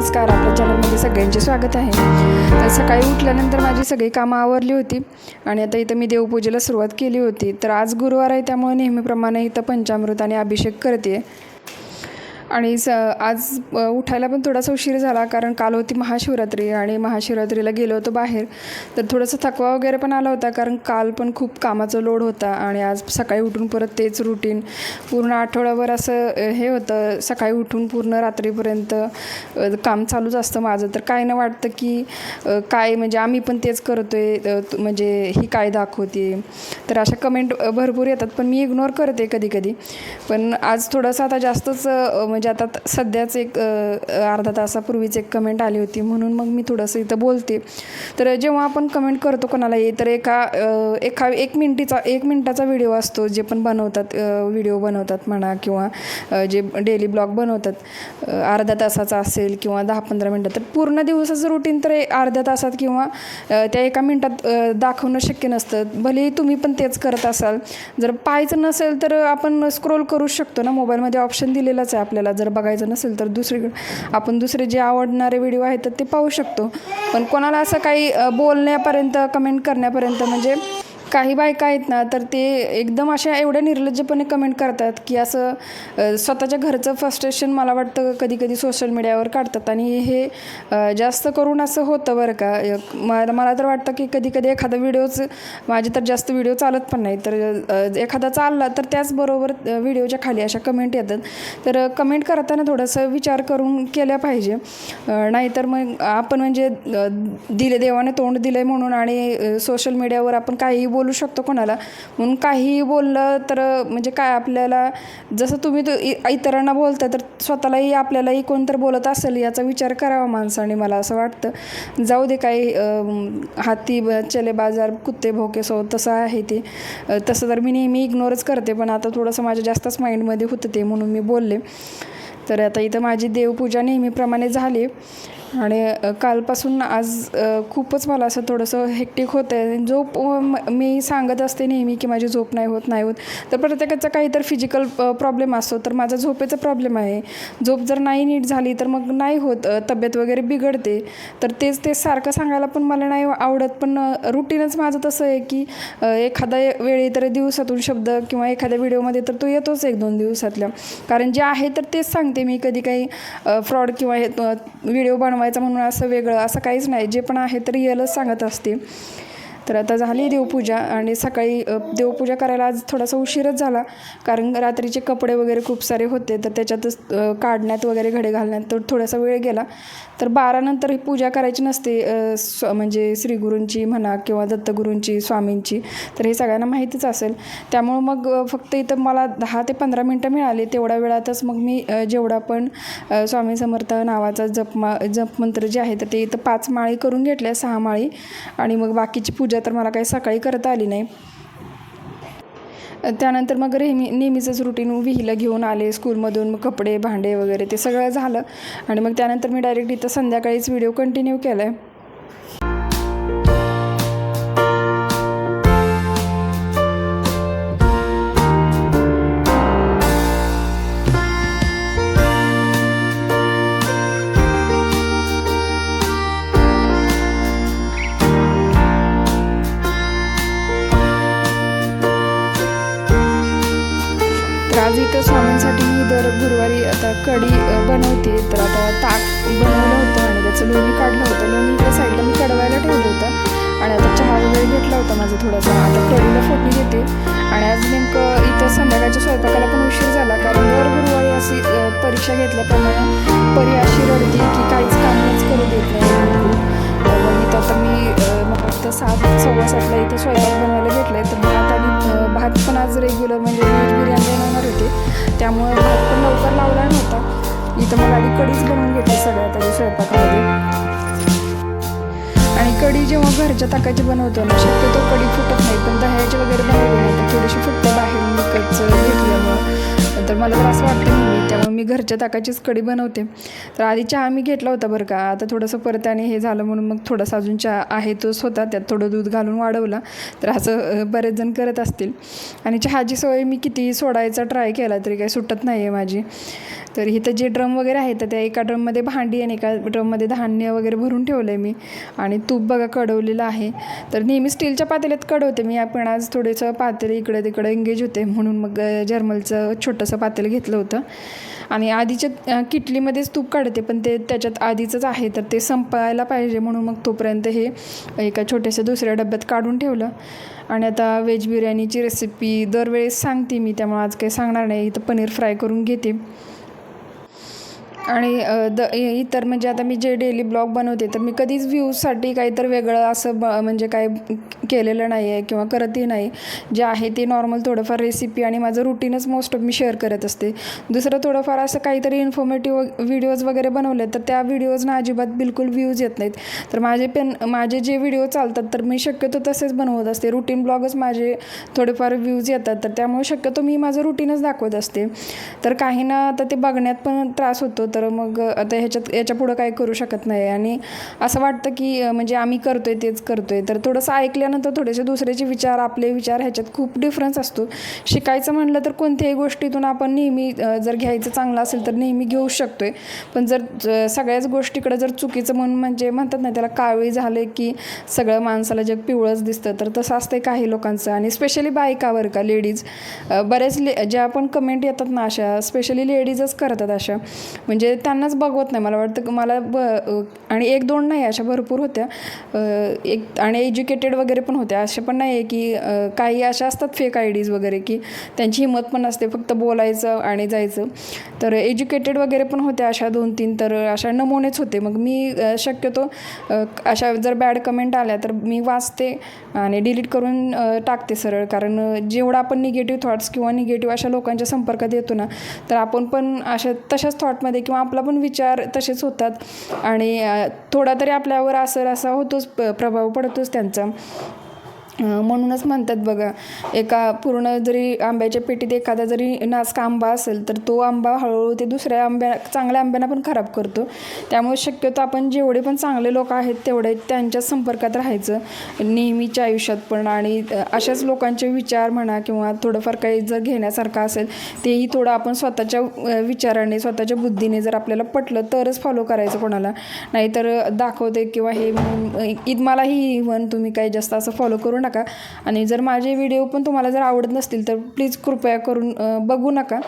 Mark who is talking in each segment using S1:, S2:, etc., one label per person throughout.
S1: नमस्कार आपल्या चॅनलमध्ये सगळ्यांचे स्वागत आहे. तर सकाळी उठल्यानंतर माझी सगळी कामं आवरली होती आणि आता इथं मी देवपूजेला सुरुवात केली होती. तर आज गुरुवार आहे त्यामुळे नेहमीप्रमाणे इथं पंचामृत आणि अभिषेक करते आणि स आज उठायला पण थोडासा उशीर झाला कारण काल होती महाशिवरात्री आणि महाशिवरात्रीला गेलो होतो बाहेर. तर थोडंसं थकवा वगैरे पण आला होता कारण काल पण खूप कामाचा लोड होता आणि आज सकाळी उठून परत तेच रुटीन पूर्ण आठवड्याभर असं हे होतं सकाळी उठून पूर्ण रात्रीपर्यंत काम चालूच असतं माझं. तर काय न वाटतं की काय म्हणजे आम्ही पण तेच करतो आहे म्हणजे ही काय दाखवते तर अशा कमेंट भरपूर येतात पण मी इग्नोर करते कधी कधी पण आज थोडंसं आता जास्तच म्हणजे म्हणजे आता सध्याच एक अर्धा तासापूर्वीच एक कमेंट आली होती. म्हणून मग मी थोडंसं इथं बोलते. तर जेव्हा आपण कमेंट करतो कोणालाही तर एका एका एक मिनिटीचा एक मिनटाचा व्हिडिओ असतो जे पण बनवतात व्हिडिओ बनवतात म्हणा किंवा जे डेली ब्लॉग बनवतात अर्धा अर्ध्या तासाचा असेल किंवा दहा पंधरा मिनटं तर पूर्ण दिवसाचं रुटीन तर अर्ध्या तासात किंवा त्या एका मिनटात दाखवणं शक्य नसतं. भलेही तुम्ही पण तेच करत असाल. जर पाहायचं नसेल तर आपण स्क्रोल करू शकतो ना. मोबाईलमध्ये ऑप्शन दिलेलाच आहे आपल्याला. जर बघायचं नसेल तर दुसरीकडे आपण दुसरे जे आवडणारे व्हिडिओ आहेत तर ते पाहू शकतो. पण कोणाला असं काही बोलण्यापर्यंत कमेंट करण्यापर्यंत म्हणजे काही बायका आहेत ना तर ते एकदम अशा एवढ्या निर्लज्जपणे कमेंट करतात की असं स्वतःच्या घरचं फ्रस्ट्रेशन मला वाटतं कधी कधी सोशल मीडियावर काढतात. आणि हे जास्त करून असं होतं बरं का. मला मला तर वाटतं की कधी कधी एखादा व्हिडिओच माझे तर जास्त व्हिडिओ चालत पण नाही तर एखादा चालला तर त्याचबरोबर व्हिडिओच्या खाली अशा कमेंट येतात. तर कमेंट करताना थोडंसं विचार करून केल्या पाहिजे. नाहीतर मग आपण म्हणजे दिले देवाने तोंड दिलं आहे म्हणून आणि सोशल मीडियावर आपण काहीही बोलू शकतो कोणाला. म्हणून काहीही बोललं तर म्हणजे काय आपल्याला जसं तुम्ही तो इ- इतरांना बोलता तर स्वतःलाही आपल्यालाही कोणतर बोलत असेल याचा विचार करावा माणसाने मला असं वाटतं. जाऊ दे काही हाती ब- चले बाजार कुत्ते भोके सो तसं आहे ते. तसं तर मी नेहमी इग्नोरच करते पण आता थोडंसं माझ्या जास्तच माइंडमध्ये होतं ते म्हणून मी बोलले. तर आता इथं माझी देवपूजा नेहमीप्रमाणे झाली. आणि कालपासून आज खूपच मला असं थोडंसं हेक्टिक होतं आहे झोप म- मी सांगत असते नेहमी की माझी झोप नाही होत नाही होत. तर प्रत्येकाचा काही तर फिजिकल प्रॉब्लेम असतो. तर माझा झोपेचा प्रॉब्लेम आहे. झोप जर नाही नीट झाली तर मग नाही होत तब्येत वगैरे बिघडते. तर तेच ते सारखं सांगायला पण मला नाही आवडत. पण रुटीनच माझं तसं आहे की एखाद्या वेळी तर दिवसातून शब्द किंवा एखाद्या व्हिडिओमध्ये तर तो येतोच एक दोन दिवसातल्या. कारण जे आहे तर तेच सांगते मी. कधी काही फ्रॉड किंवा हे व्हिडिओ बनवायचा म्हणून असं वेगळं असं काहीच नाही. जे पण आहे तर रिअलच सांगत असते. तर आता झाली देवपूजा आणि सकाळी देवपूजा करायला आज थोडासा उशीरच झाला. कारण रात्रीचे कपडे वगैरे खूप सारे होते तर त्याच्यातच काढण्यात वगैरे घडे घालण्यात तर थोडासा वेळ गेला. तर बारानंतर ही पूजा करायची नसते स्व म्हणजे श्रीगुरूंची म्हणा किंवा दत्तगुरूंची स्वामींची तर हे सगळ्यांना माहितीच असेल. त्यामुळं मग फक्त इथं मला दहा ते पंधरा मिनटं मिळाली. तेवढ्या वेळातच मग मी जेवढा पण स्वामी समर्थ नावाचा जपमा मा जपमंत्र जे आहे तर ते इथं पाच माळी करून घेतल्या सहा माळी. आणि मग बाकीची पूजा तर मला काही सकाळी करता आली नाही. त्यानंतर मग नेहमी नेहमीचंच रुटीन विहीला घेऊन आले स्कूलमधून मग कपडे भांडे वगैरे ते सगळं झालं. आणि मग त्यानंतर मी डायरेक्ट इथं संध्याकाळीच व्हिडिओ कंटिन्यू केला आहे परीक्षा परी अशी रडते की काहीच कामच करू देत नाही. तर मग इथं आता मी मग मला वाटतं सात सव्वा सातला इथं स्वयंपाक बनवायला भेटलं आहे तर भात आणि भात पण आज रेग्युलर म्हणजे व्हेज बिर्याणी बनवणार होते. त्यामुळे भात पण लवकर लावला नव्हता. इथं मला आधी कढीच बनवून घेतली सगळ्यात आधी स्वयंपाकामध्ये. आणि कढी जेव्हा घरच्या ताकाची बनवतो ना शक्यतो कढी फुटत नाही पण दह्याची वगैरे बनवली नाही तर थोडीशी फुटते बाहेर विकतचं घेतल्यामुळं. तर मला तर असं वाटतं मी त्या मी घरच्या ताकाचीच कढी बनवते. तर आधी चहा मी घेतला होता बरं का. आता थोडंसं परत आणि हे झालं म्हणून मग थोडासा अजून चहा आहे तोच होता. त्यात थोडं दूध घालून वाढवला. तर असं बरेच जण करत असतील. आणि चहाची सवय मी किती सोडायचा ट्राय केला तरी काही सुटत नाही आहे माझी. तर इथं जे ड्रम वगैरे आहे तर त्या एका ड्रममध्ये भांडी आणि एका ड्रममध्ये धान्य वगैरे भरून ठेवलं आहे मी. आणि तूप बघा कडवलेलं आहे. तर नेहमी स्टीलच्या पातेल्यात कडवते मी. आपण आज थोडंसं पातेलं इकडे तिकडे एंगेज होते म्हणून मग जर्मलचं छोटंसं पातेलं घेतलं होतं. आणि आधीच्या किटलीमध्येच तूप काढते पण ते त्याच्यात आधीचंच आहे तर ते संपायला पाहिजे म्हणून मग तोपर्यंत हे एका छोट्याशा दुसऱ्या डब्यात काढून ठेवलं. आणि आता व्हेज बिर्याणीची रेसिपी दरवेळेस सांगते मी त्यामुळे आज काही सांगणार नाही. इथं पनीर फ्राय करून घेते. आणि द इतर म्हणजे आता मी जे डेली ब्लॉग बनवते तर मी कधीच व्ह्यूजसाठी काहीतर वेगळं असं ब म्हणजे काय केलेलं नाही आहे किंवा करतही नाही. जे आहे ते नॉर्मल थोडंफार रेसिपी आणि माझं रुटीनच मोस्ट ऑफ मी शेअर करत असते. दुसरं थोडंफार असं काहीतरी इन्फॉर्मेटिव्ह व्हिडिओज वगैरे बनवले तर त्या व्हिडिओजना अजिबात बिलकुल व्ह्यूज येत नाहीत. तर माझे पेन माझे जे व्हिडिओ चालतात तर मी शक्यतो तसेच बनवत असते. रुटीन ब्लॉगच माझे थोडेफार व्ह्यूज येतात तर त्यामुळे शक्यतो मी माझं रुटीनच दाखवत असते. तर काहींना आता ते बघण्यात पण त्रास होतो. तर मग आता ह्याच्यात याच्या पुढं काय करू शकत नाही. आणि असं वाटतं की म्हणजे आम्ही करतोय तेच करतोय. तर थोडंसं ऐकल्यानंतर थोडेसे दुसऱ्याचे विचार आपले विचार ह्याच्यात खूप डिफरन्स असतो. शिकायचं म्हणलं तर कोणत्याही गोष्टीतून आपण नेहमी जर घ्यायचं चांगलं असेल तर नेहमी घेऊ शकतो आहे पण जर सगळ्याच गोष्टीकडे जर चुकीचं म्हणून म्हणजे म्हणतात ना त्याला काळी झालं की सगळं माणसाला जग पिवळंच दिसतं तर तसं असतंय काही लोकांचं. आणि स्पेशली बायकावर का लेडीज बऱ्याच ले ज्या पण कमेंट येतात ना अशा स्पेशली लेडीजच करतात अशा. म्हणजे म्हणजे त्यांनाच बघवत नाही. मला वाटतं की मला ब आणि एक दोन नाही अशा भरपूर होत्या. एक आणि एज्युकेटेड वगैरे पण होत्या. असे पण नाही आहे की काही अशा असतात फेक आय डीज वगैरे की त्यांची हिंमत पण असते फक्त बोलायचं आणि जायचं. तर एज्युकेटेड वगैरे पण होत्या अशा दोन तीन. तर अशा नमुनेच होते. मग मी शक्यतो अशा जर बॅड कमेंट आल्या तर मी वाचते आणि डिलीट करून टाकते सरळ. कारण जेवढा आपण निगेटिव्ह थॉट्स किंवा निगेटिव्ह अशा लोकांच्या संपर्कात येतो ना तर आपण पण अशा तशाच थॉटमध्ये किंवा आपला पण विचार तसेच होतात. आणि थोडा तरी आपल्यावर असर असा होतोच प- प्रभाव पडतोच त्यांचा. म्हणूनच म्हणतात बघा एका पूर्ण जरी आंब्याच्या पेटीत एखादा जरी नासका आंबा असेल तर तो आंबा हळूहळू ते दुसऱ्या आंब्या चांगल्या आंब्यांना पण खराब करतो. त्यामुळे शक्यतो आपण जेवढे पण चांगले लोक आहेत तेवढे त्यांच्या संपर्कात राहायचं. नेहमीच्या आयुष्यात पण आणि अशाच लोकांचे विचार म्हणा किंवा थोडंफार काही जर घेण्यासारखं असेल तेही थोडं आपण स्वतःच्या विचाराने स्वतःच्या बुद्धीने जर आपल्याला पटलं तरच फॉलो करायचं कोणाला. नाहीतर दाखवते किंवा हे इद मला मलाही इव्हन तुम्ही काही जास्त असं फॉलो करू नका. आणि जर माझे व्हिडिओ पण तुम्हाला जर आवडत नसतील तर प्लीज कृपया करून बघू नका.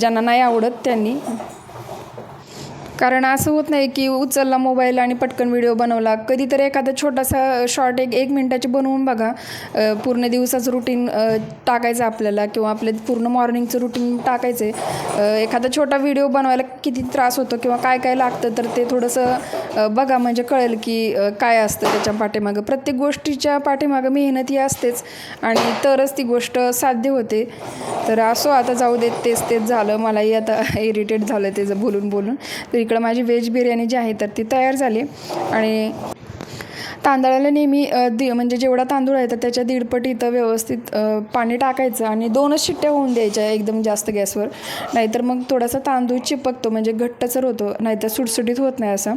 S1: ज्यांना नाही आवडत त्यांनी कारण असं होत नाही की उचलला मोबाईल आणि पटकन व्हिडिओ बनवला. कधीतरी एखादा छोटासा शॉर्ट एक एक मिनटाची बनवून बघा. पूर्ण दिवसाचं रुटीन टाकायचं आपल्याला किंवा आपलं पूर्ण मॉर्निंगचं रुटीन टाकायचं आहे एखादा छोटा व्हिडिओ बनवायला किती त्रास होतो किंवा काय काय लागतं तर ते थोडंसं बघा म्हणजे कळेल की काय असतं त्याच्या पाठीमागं. प्रत्येक गोष्टीच्या पाठीमागं मेहनत ही असतेच आणि तरच ती गोष्ट साध्य होते. तर असो आता जाऊ देत तेच तेच झालं. मलाही आता इरिटेट झालं त्याचं बोलून बोलून. तरी इकडं माझी व्हेज बिर्याणी जी आहे तर ती तयार झाली आणि तांदळाला नेहमी दि म्हणजे जेवढा तांदूळ आहे तर त्याच्या दीडपट इथं व्यवस्थित पाणी टाकायचं आणि दोनच शिट्ट्या होऊन द्यायच्या एकदम जास्त गॅसवर. नाहीतर मग थोडासा तांदूळ चिपकतो म्हणजे घट्टसर होतो नाहीतर सुटसुटीत होत नाही असं.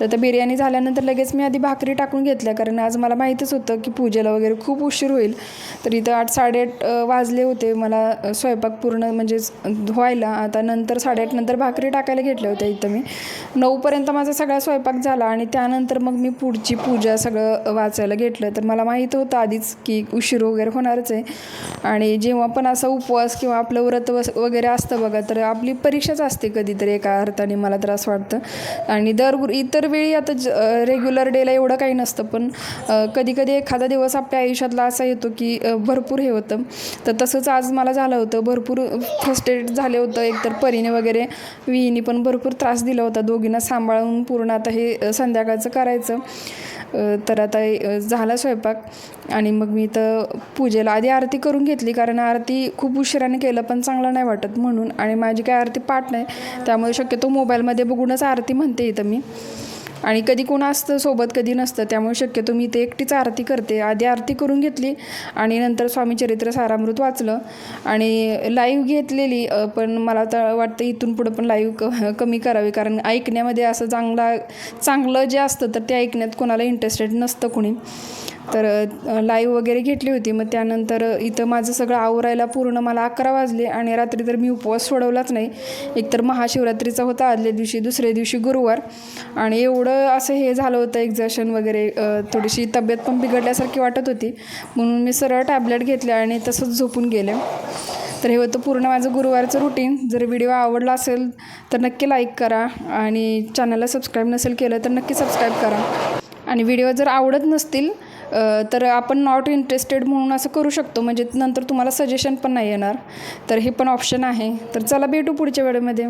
S1: तर त्या बिर्याणी झाल्यानंतर लगेच मी आधी भाकरी टाकून घेतल्या कारण आज मला माहीतच होतं की पूजेला वगैरे खूप उशीर होईल. तर इथं आठ साडेआठ वाजले होते. मला स्वयंपाक पूर्ण म्हणजे व्हायला. आता नंतर साडेआठ नंतर भाकरी टाकायला घेतल्या होत्या इथं मी. नऊपर्यंत माझा सगळा स्वयंपाक झाला आणि त्यानंतर मग मी पुढची पूजा सगळं वाचायला घेतलं तर मला माहीत होतं आधीच की उशीर वगैरे होणारच आहे. आणि जेव्हा पण असा उपवास किंवा आपलं व्रत वस वगैरे असतं बघा तर आपली परीक्षाच असते कधीतरी एका अर्थाने मला तर असं वाटतं. आणि दर इतर वेळी आता ज रेग्युलर डेला एवढं काही नसतं पण कधी कधी एखादा दिवस आपल्या आयुष्यातला असा येतो की भरपूर हे होतं. तर तसंच आज मला झालं होतं भरपूर फ्रस्ट्रेट झाले होतं एकतर परीने वगैरे विहीने पण भरपूर त्रास दिला होता दोघींना सांभाळून पूर्ण आता हे संध्याकाळचं करायचं. तर आता झाला स्वयंपाक आणि मग मी तर पूजेला आधी आरती करून घेतली कारण आरती खूप उशिराने केलं पण चांगलं नाही वाटत म्हणून. आणि माझी काय आरती पाठ नाही त्यामुळे शक्यतो मोबाईलमध्ये बघूनच आरती म्हणते इथं मी. आणि कधी कोण असतं सोबत कधी नसतं त्यामुळे शक्यतो मी ते एकटीच आरती करते. आधी आरती करून घेतली आणि नंतर स्वामी चरित्र सारामृत वाचलं आणि लाईव्ह घेतलेली पण मला तर वाटतं इथून पुढं पण लाईव्ह क कमी करावी कारण ऐकण्यामध्ये असं चांगला चांगलं जे असतं तर ते ऐकण्यात कोणाला इंटरेस्टेड नसतं कोणी. तर लाईव्ह वगैरे घेतली होती. मग त्यानंतर इथं माझं सगळं आवरायला पूर्ण मला अकरा वाजले आणि रात्री तर मी उपवास सोडवलाच नाही. एकतर महाशिवरात्रीचा होता आदल्या दिवशी दुसऱ्या दिवशी गुरुवार. आणि एवढं असं हे झालं होतं एक्झर्शन वगैरे थोडीशी तब्येत पण बिघडल्यासारखी वाटत होती. म्हणून मी सरळ टॅबलेट घेतले आणि तसंच झोपून गेले. तर हे होतं पूर्ण माझं गुरुवारचं रुटीन जर व्हिडिओ आवडला असेल तर नक्की लाईक करा. आणि चॅनलला सबस्क्राईब नसेल केलं तर नक्की सबस्क्राईब करा. आणि व्हिडिओ जर आवडत नसतील तर आपण नॉट इंटरेस्टेड म्हणून असं करू शकतो. म्हणजे नंतर तुम्हाला सजेशन पण नाही येणार. तर हे पण ऑप्शन आहे. तर चला भेटू पुढच्या वेळेमध्ये.